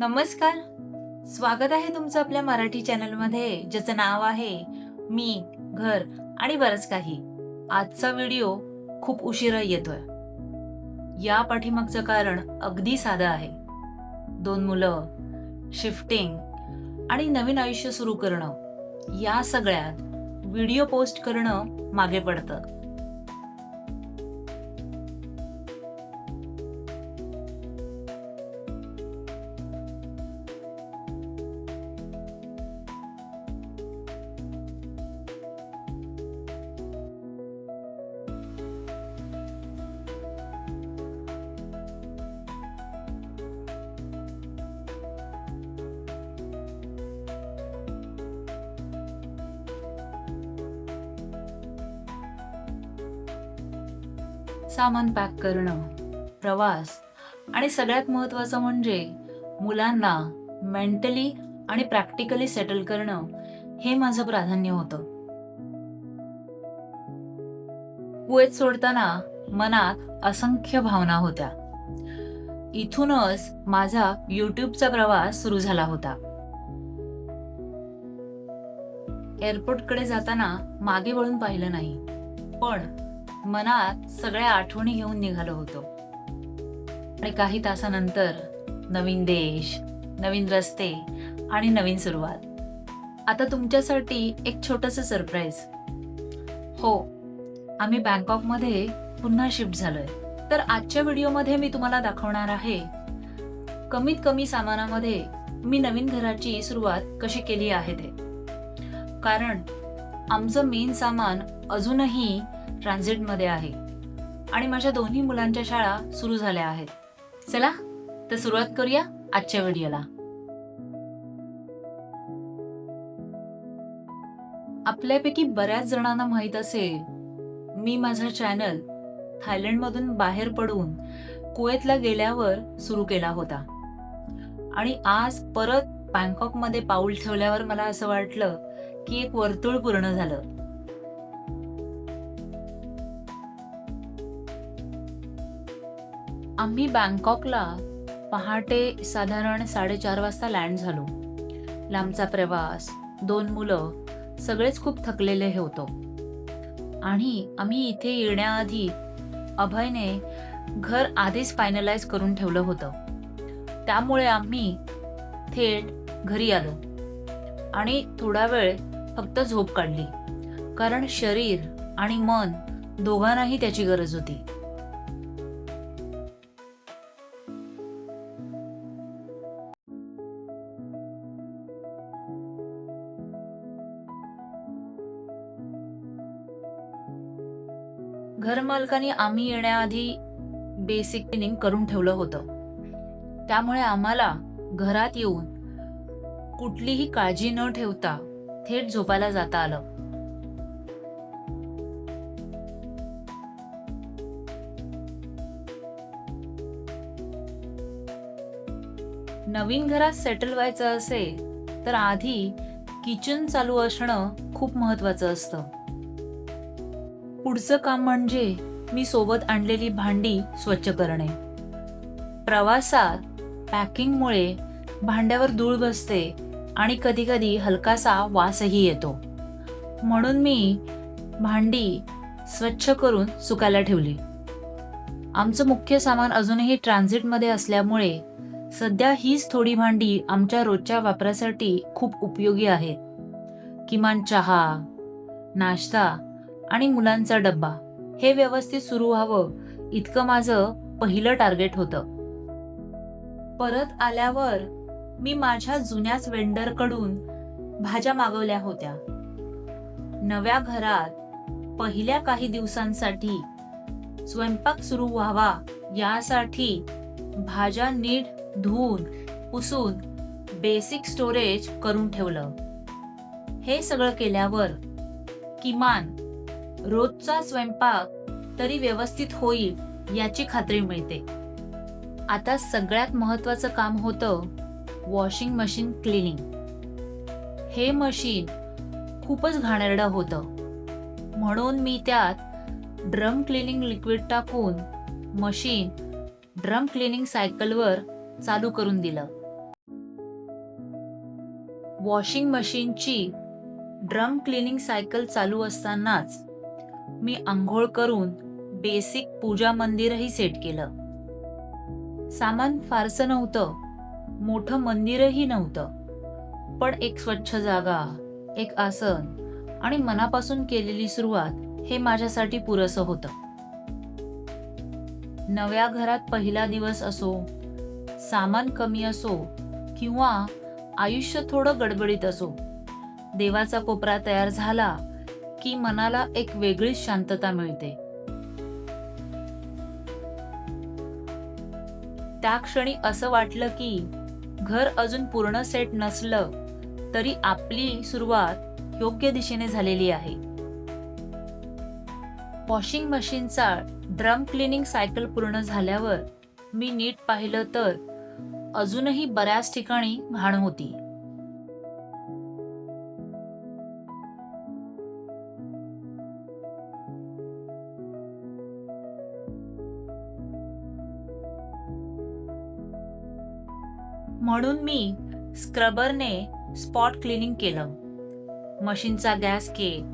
नमस्कार. स्वागत आहे तुमचं आपल्या मराठी चॅनलमध्ये ज्याचं नाव आहे मी घर आणि बरंच काही. आजचा व्हिडिओ खूप उशिरा येतोय. या पाठीमागचं कारण अगदी साधं आहे. दोन मुलं शिफ्टिंग आणि नवीन आयुष्य सुरू करणं या सगळ्यात व्हिडिओ पोस्ट करणं मागे पडतं. सामान पॅक करणं प्रवास आणि सगळ्यात महत्त्वाचं म्हणजे मुलांना मेंटली आणि प्रॅक्टिकली सेटल करणं हे माझं प्राधान्य होतं. कुवेत सोडताना मनात असंख्य भावना होत्या. इथूनच माझा युट्यूबचा प्रवास सुरू झाला होता. एअरपोर्टकडे जाताना मागे वळून पाहिलं नाही. पण मनात सगळ्या आठवणी घेऊन निघालो होतो. आणि काही तासानंतर नवीन देश नवीन रस्ते आणि नवीन सुरुवात. आता तुमच्यासाठी एक छोटस सरप्राईज हो आम्ही बँकॉकमध्ये पुन्हा शिफ्ट झालोय. तर आजच्या व्हिडिओमध्ये मी तुम्हाला दाखवणार आहे कमीत कमी सामानामध्ये मी नवीन घराची सुरुवात कशी केली आहे ते. कारण आमचं मेन सामान अजूनही ट्रान्झिटमध्ये आहे. आणि माझ्या दोन्ही मुलांच्या शाळा सुरू झाल्या आहेत. चला तर सुरुवात करूया आजच्या व्हिडिओला. आपल्यापैकी बऱ्याच जणांना माहीत असेल मी माझा चॅनल थायलंडमधून बाहेर पडून कुवेतला गेल्यावर सुरू केला होता. आणि आज परत बँकॉकमध्ये पाऊल ठेवल्यावर मला असं वाटलं की एक वर्तुळ पूर्ण झालं. आम्ही बँकॉकला पहाटे साधारण साडेचार वाजता लँड झालो. लांबचा प्रवास दोन मुलं सगळेच खूप थकलेले हे होतो. आणि आम्ही इथे येण्याआधी अभयने घर आधीच फायनलाइज करून ठेवलं होतं. त्यामुळे आम्ही थेट घरी आलो. आणि थोडा वेळ फक्त झोप काढली. कारण शरीर आणि मन दोघांनाही त्याची गरज होती. घरमालकांनी आम्ही येण्याआधी बेसिक क्लिनिंग करून ठेवलं होतं. त्यामुळे आम्हाला घरात येऊन कुठलीही काळजी न ठेवता थेट झोपायला जाता आलं. नवीन घरात सेटल व्हायचं असेल तर आधी किचन चालू असणं खूप महत्वाचं असतं. पुढचं काम म्हणजे मी सोबत आणलेली भांडी स्वच्छ करणे. प्रवासात पॅकिंगमुळे भांड्यावर धूळ बसते आणि कधीकधी हलकासा वासही येतो. म्हणून मी भांडी स्वच्छ करून सुकायला ठेवली. आमचं मुख्य सामान अजूनही ट्रान्झिटमध्ये असल्यामुळे सध्या हीच थोडी भांडी आमच्या रोजच्या वापरासाठी खूप उपयोगी आहेत. किमान चहा नाश्ता आणि मुलांचा डब्बा. हे व्यवस्थित सुरू व्हावं इतकं माझं पहिलं टार्गेट होतं. परत आल्यावर मी माझ्या जुन्याच वेंडरकडून भाज्या मागवल्या होत्या. नव्या घरात पहिल्या काही दिवसांसाठी स्वयंपाक सुरू व्हावा यासाठी भाज्या नीट धुवून पुसून बेसिक स्टोरेज करून ठेवलं. हे सगळं केल्यावर किमान रोजचा स्वयंपाक तरी व्यवस्थित होईल याची खात्री मिळते. आता सगळ्यात महत्वाचं काम होतं वॉशिंग मशीन क्लिनिंग हे मशीन खूपच घाणेरडं होतं. म्हणून मी त्यात ड्रम क्लिनिंग लिक्विड टाकून मशीन ड्रम क्लिनिंग सायकलवर चालू करून दिलं. वॉशिंग मशीनची ड्रम क्लिनिंग सायकल चालू असतानाच मी आंघोळ करून बेसिक पूजा मंदिरही सेट केलं. सामान फारसं नव्हतं मोठं मंदिरही नव्हतं. पण एक स्वच्छ जागा एक आसन आणि मनापासून केलेली सुरुवात हे माझ्यासाठी पुरसं होतं. नव्या घरात पहिला दिवस असो सामान कमी असो किंवा आयुष्य थोडं गडबडीत असो देवाचा कोपरा तयार झाला की मनाला एक वेगळीच शांतता मिळते. त्या क्षणी असं वाटलं की घर अजून पूर्ण सेट नसलं तरी आपली सुरुवात योग्य दिशेने झालेली आहे. वॉशिंग मशीनचा ड्रम क्लिनिंग सायकल पूर्ण झाल्यावर मी नीट पाहिलं तर अजूनही बऱ्याच ठिकाणी घाण होती. म्हणून मी स्क्रबरने स्पॉट क्लिनिंग केलं. मशीनचा गॅस केक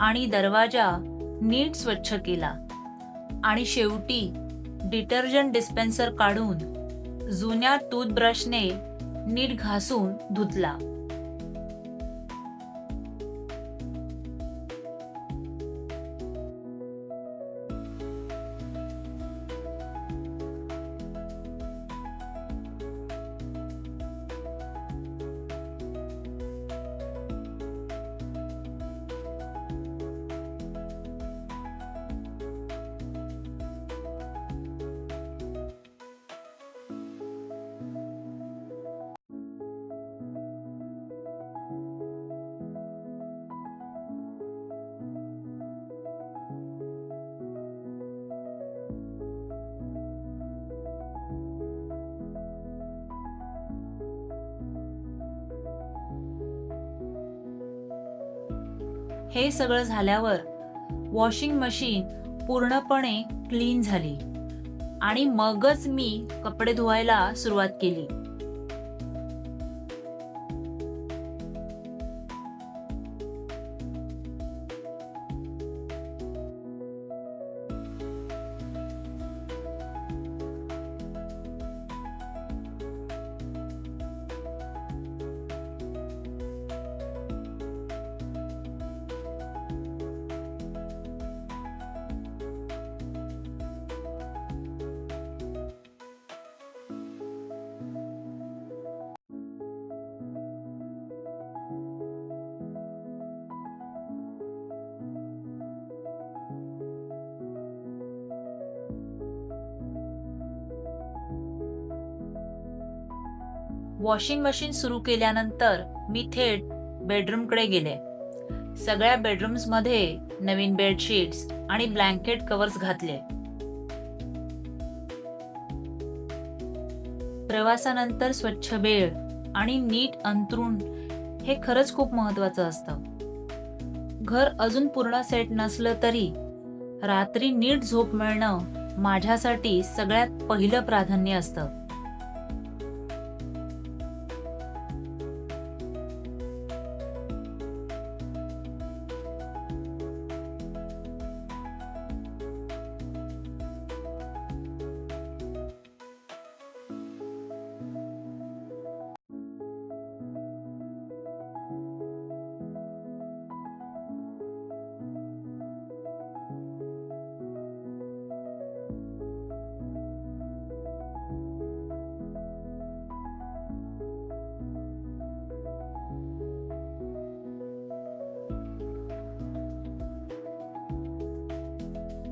आणि दरवाजा नीट स्वच्छ केला. आणि शेवटी डिटर्जंट डिस्पेन्सर काढून जुन्या टूथब्रशने नीट घासून धुतला. हे सगळं झाल्यावर वॉशिंग मशीन पूर्णपणे क्लीन झाली आणि मगच मी कपडे धुवायला सुरुवात केली. वॉशिंग मशीन सुरू केल्यानंतर मी थेट बेडरूमकडे गेले. सगळ्या बेडरूम्समध्ये नवीन बेडशीट्स आणि ब्लँकेट कव्हर्स घातले. प्रवासानंतर स्वच्छ बेळ आणि नीट अंतरुण हे खरंच खूप महत्वाचं असतं. घर अजून पूर्ण सेट नसलं तरी रात्री नीट झोप मिळणं माझ्यासाठी सगळ्यात पहिलं प्राधान्य असतं.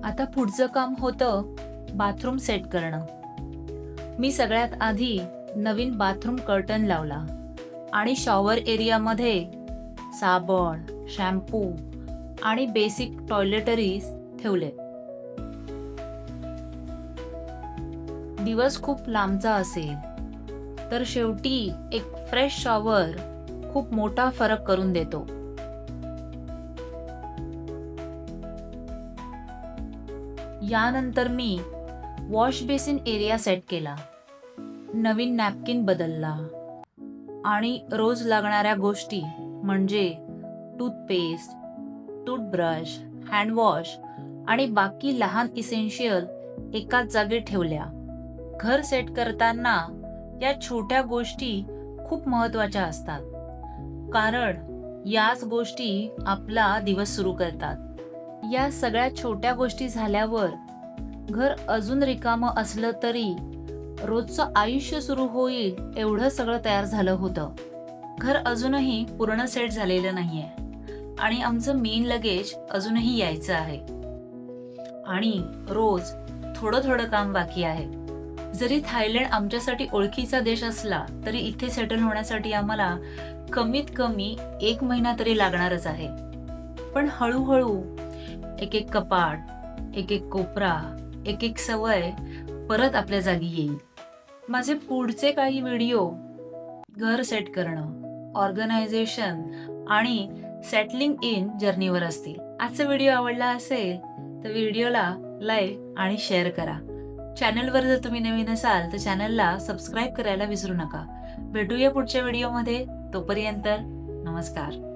आता पुढचं काम होतं बाथरूम सेट करणं. मी सगळ्यात आधी नवीन बाथरूम कर्टन लावला आणि शॉवर एरियामध्ये साबण शॅम्पू आणि बेसिक टॉयलेटरीज ठेवले. दिवस खूप लांबचा असेल तर शेवटी एक फ्रेश शॉवर खूप मोठा फरक करून देतो. यानंतर मी वॉश बेसिन एरिया सेट केला. नवीन नॅपकिन बदलला. आणि रोज लागणाऱ्या गोष्टी म्हणजे टूथपेस्ट टूथब्रश हँडवॉश आणि बाकी लहान इसेन्शियल एकाच जागी ठेवल्या. घर सेट करताना या छोट्या गोष्टी खूप महत्त्वाच्या असतात. कारण याच गोष्टी आपला दिवस सुरू करतात. या सगळ्या छोट्या गोष्टी झाल्यावर घर अजून रिकामं असलं तरी रोजचं आयुष्य सुरू होईल एवढं सगळं तयार झालं होतं. घर अजूनही पूर्ण सेट झालेलं नाहीये. आणि आमचं मेन लगेज अजूनही यायचं आहे. आणि रोज थोडं थोडं काम बाकी आहे. जरी थायलंड आमच्यासाठी ओळखीचा देश असला तरी इथे सेटल होण्यासाठी आम्हाला कमीत कमी एक महिना तरी लागणारच आहे. पण हळूहळू एक एक कपाट एक एक कोपरा एक एक सवय परत आपल्या जागी येईल. माझे पुढचे काही व्हिडिओ घर सेट करणं ऑर्गनायझेशन आणि सेटलिंग इन जर्नीवर असतील. आजचा व्हिडिओ आवडला असेल तर व्हिडिओला लाईक आणि शेअर करा. चॅनलवर जर तुम्ही नवीन असाल तर चॅनलला सबस्क्राईब करायला विसरू नका. भेटूया पुढच्या व्हिडिओमध्ये. तोपर्यंत नमस्कार.